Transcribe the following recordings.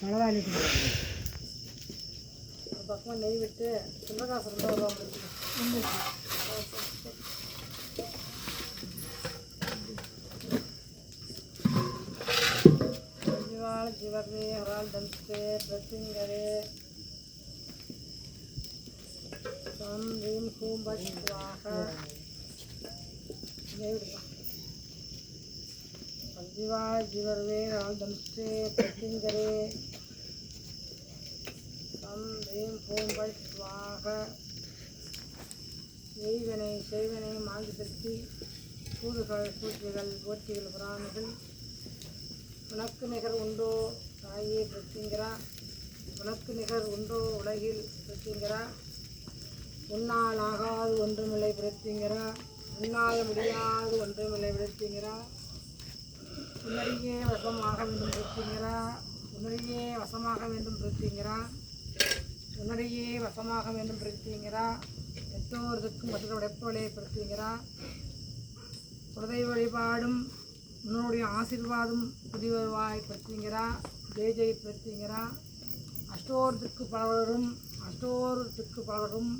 பரவாயில்ல பக்கமாக நெய் விட்டு சின்ன காசு ரெண்டு ரூபா ஜிவாள் ஜிவர்ணி ஒரு ஆள் தம்ஸ்டு பிரசிங்கரு தம் ரீம் ஹூம் பட்வாக நெய் ஜிவாள் ஜிவர்வே ஆள் தம்ஸ்டு பிரசிங்கரு ரீம் ஏம் பட் சுவாக. எய்வனை செய்வனை மாங்கு திருத்தி சூடுகள் சூழ்ச்சிகள் போற்றிகள் புராணிகள் உனக்கு நிகர் உண்டோ தாயே பிரத்திங்கிறா உனக்கு நிகர் உண்டோ உலகில் பிரத்திங்கிறா உன்னால் ஆகாது ஒன்றுமில்லை பிரத்திங்கிறா உன்னால் முடியாது ஒன்றுமில்லை பிரத்திங்கிறா உன்னடியே வசமாக வேண்டும் பிரத்திங்கிறா உன்னடியே வசமாக வேண்டும் பிரத்திங்கிறா உன்னடியே வசமாக வேண்டும் பிரத்திங்கிறா எத்தோருக்கும் மற்ற உடைப்பவளை பிரத்திங்கிறா குலதெய்வ வழிபாடும் உன்னுடைய ஆசிர்வாதம் புதியவாய் பிரத்திங்கிறா ஜெய் ஜெய் பிரத்திங்கிறா அஷ்டோரத்துக்கு பலவரும் அஷ்டோரத்துக்கு பலவரும்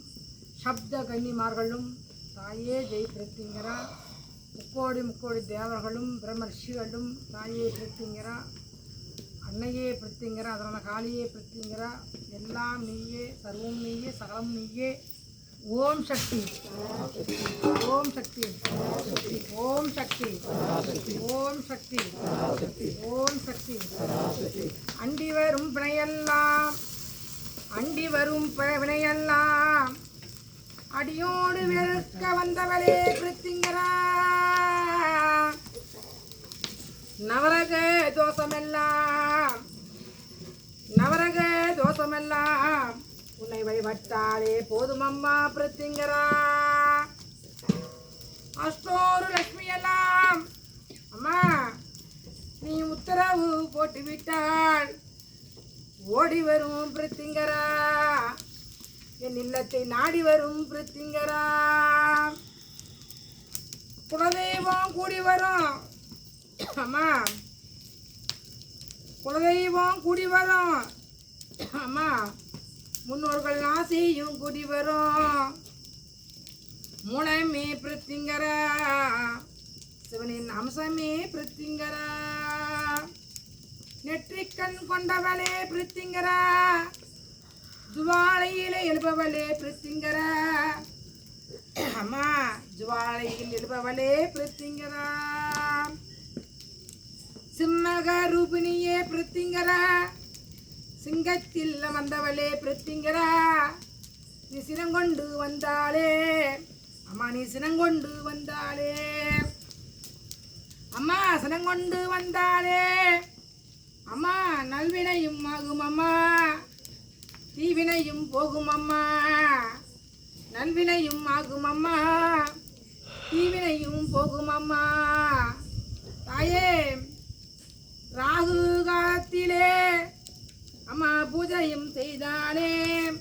சப்த கன்னிமார்களும் தாயே ஜெய் பிரத்திங்கிறா முக்கோடி முக்கோடி தேவர்களும் பிரம்மர்ஷிகளும் தாயே பிரத்திங்கிறா அன்னையே பிரித்திங்கிற அதனால் காளியே பிரித்திங்கிற எல்லாம் நீயே சர்வம் நீயே சகலம் நீயே. ஓம் சக்தி. ஓம் சக்தி. ஓம் சக்தி. ஓம் சக்தி. ஓம் சக்தி. அண்டி வரும் பிணையெல்லாம். அண்டி வரும் பிணையெல்லாம். வினையெல்லாம் அடியோடு வெறுக்க வந்தவளே பிரித்திங்கரா நவரக தோஷமெல்லாம் நவரக தோஷமெல்லாம் உன்னை வழிபட்டாலே போதும் அம்மா பிரத்திங்கரா அஷ்டோரு லட்சுமி எல்லாம் அம்மா நீ உத்தரவு போட்டு விட்டால் ஓடி வரும் பிரித்திங்கரா என் இல்லத்தை நாடி வரும் பிரித்திங்கரா குலதெய்வம் கூடி வரும். அம்மா குலதெய்வம் கூடி வரும். அம்மா முன்னோர்கள் ஆசையும் குடி வரும். மூலமே பிரித்திங்கரா. சிவனின் அம்சமே பிரித்திங்கரா. நெற்றிக்கண் கொண்டவளே பிரித்திங்கரா. ஜுவாலையில் எழுபவளே பிரித்திங்கரா. அம்மா ஜுவாலையில் எழுபவளே பிருத்திங்கரா. சிம்மக ரூபிணியே பிரித்திங்கரா. சிங்கத்தில் வந்தவளே பிரித்திங்கரா. நீ சினங்கொண்டு வந்தாளே. அம்மா நீ சினங்கொண்டு வந்தாளே. அம்மா சினங்கொண்டு வந்தாளே. அம்மா நல்வினையும் ஆகும் அம்மா. தீவினையும் போகும் அம்மா. நல்வினையும் ஆகும் அம்மா. தீவினையும் போகும் அம்மா தாயே ராகு காலத்திலே அம்மா பூஜையும் செய்தானே.